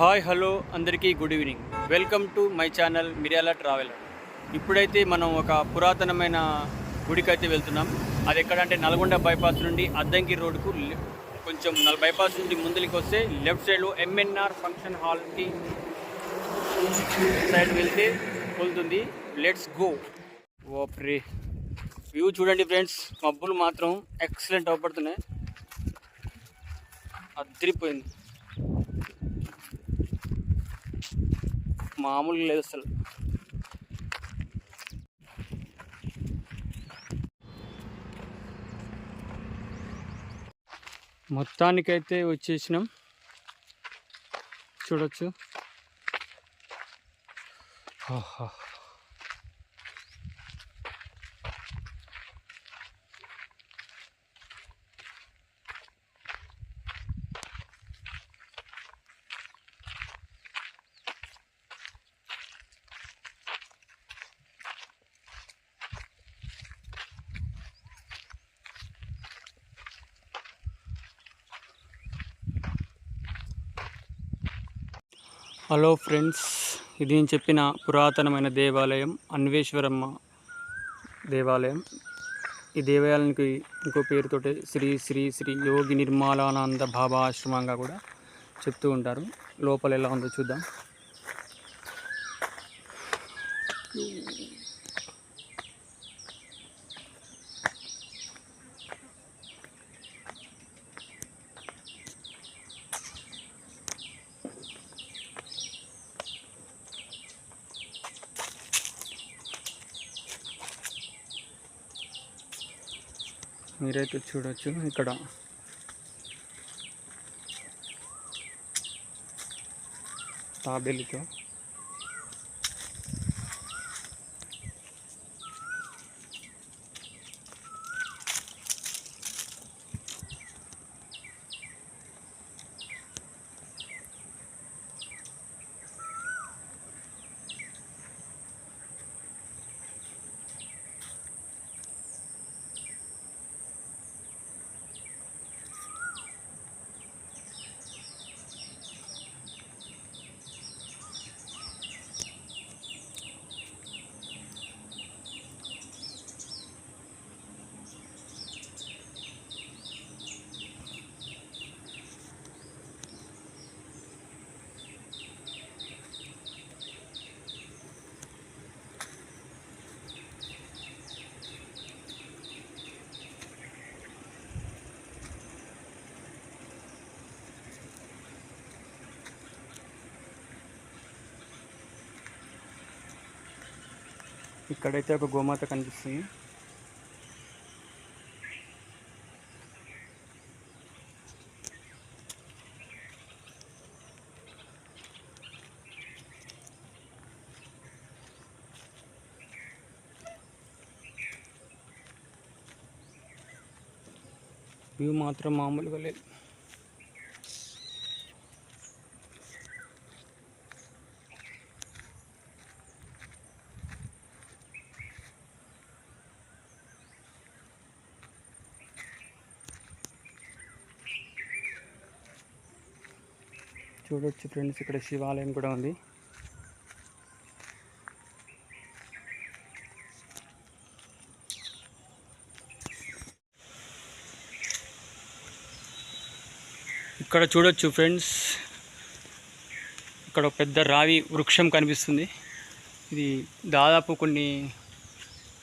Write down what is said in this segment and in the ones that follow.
Hi hello అందరికీ good evening. Welcome to my channel Miryala traveller. ఇప్పుడైతే మనం ఒక పురాతనమైన గుడికైతే వెళ్తున్నాం. అది ఎక్కడంటే నల్గొండ బైపాస్ నుండి అద్దంకి రోడ్డుకు కొంచెం నల్ బైపాస్ నుండి ముందుకి వస్తే లెఫ్ట్ సైడ్లో ఎంఎన్ఆర్ ఫంక్షన్ హాల్కి సైడ్ వెళ్తే వెళ్తుంది. Let's go. ఓప్రే. వ్యూ చూడండి ఫ్రెండ్స్ మబ్బులు మాత్రం ఎక్సలెంట్ అవపడుతున్నాయి. అదిరిపోయింది. మామూలుగా లేదు అసలు. మొత్తానికైతే వచ్చేసినాం. చూడొచ్చు. హలో ఫ్రెండ్స్ ఇది నేను చెప్పిన పురాతనమైన దేవాలయం అన్వేశ్వరమ్మ దేవాలయం. ఈ దేవాలయానికి ఇంకో పేరుతోటి శ్రీ శ్రీ శ్రీ యోగి నిర్మలానంద బాబా ఆశ్రమంగా కూడా చెప్తూ ఉంటారు. లోపల ఎలా ఉందో చూద్దాం. మీరైతే చూడొచ్చు ఇక్కడ. తాబేలుతో. ఇక్కడైతే ఒక గోమాత కనిపిస్తుంది వ్యూ మాత్రం మామూలుగా లేదు చూడొచ్చు ఫ్రెండ్స్ ఇక్కడ శివాలయం కూడా ఉంది. ఇక్కడ చూడొచ్చు ఫ్రెండ్స్ ఇక్కడ పెద్ద రావి వృక్షం కనిపిస్తుంది. ఇది దాదాపు కొన్ని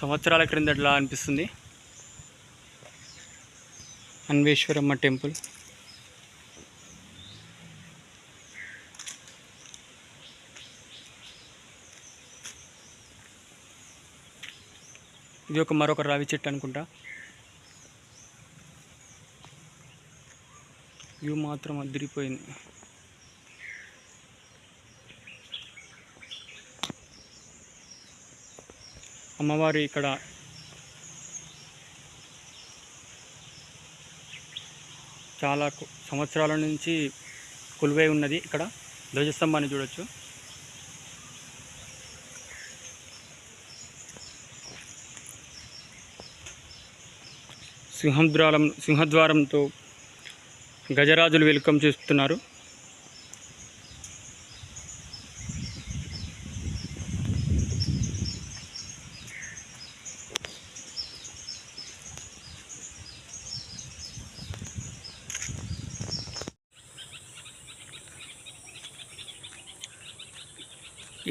సంవత్సరాల క్రిందట్లా అనిపిస్తుంది. అన్వేశ్వరమ్మ టెంపుల్. ఇది ఒక మరొక రావి చెట్టు అనుకుంటా. వ్యూ మాత్రం అదిరిపోయింది. అమ్మవారి ఇక్కడ చాలా సంవత్సరాల నుంచి కొలువై ఉన్నది ఇక్కడ ధ్వజస్తంభాన్ని చూడొచ్చు. సింహద్వారం సింహద్వారంతో గజరాజులు వెల్కమ్ చేస్తున్నారు.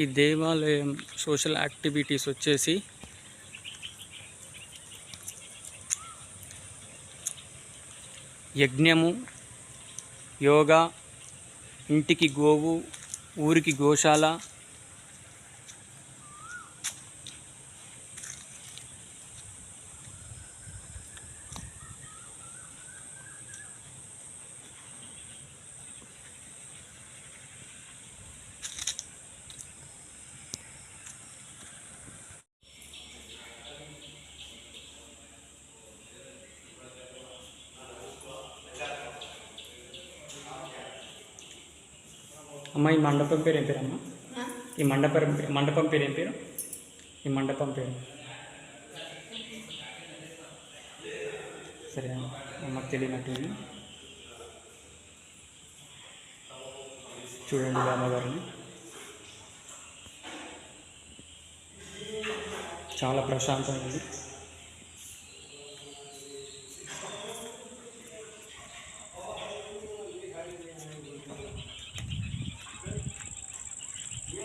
ఈ దేవాలయం సోషల్ యాక్టివిటీస్ వచ్చేసి యజ్ఞము యోగా ఇంటికి గోవు ఊరికి గోశాల అమ్మ ఈ మండపం పేరు ఏం పేరు అమ్మ? ఈ మండపం మండపం పేరు ఏం పేరు? ఈ మండపం పేరు. సరే అమ్మ అమ్మకు తెలియనట్టు చూడండి అమ్మగారిని. చాలా ప్రశాంతంగా ఉంది.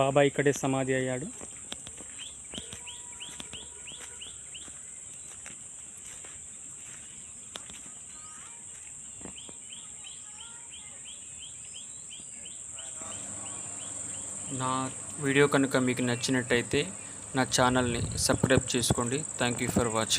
బాబా ఇక్కడే సమాధి అయ్యాడు. నా వీడియో కనుక మీకు నచ్చినట్టయితే నా ఛానల్ని సబ్స్క్రైబ్ చేసుకోండి. Thank you for watching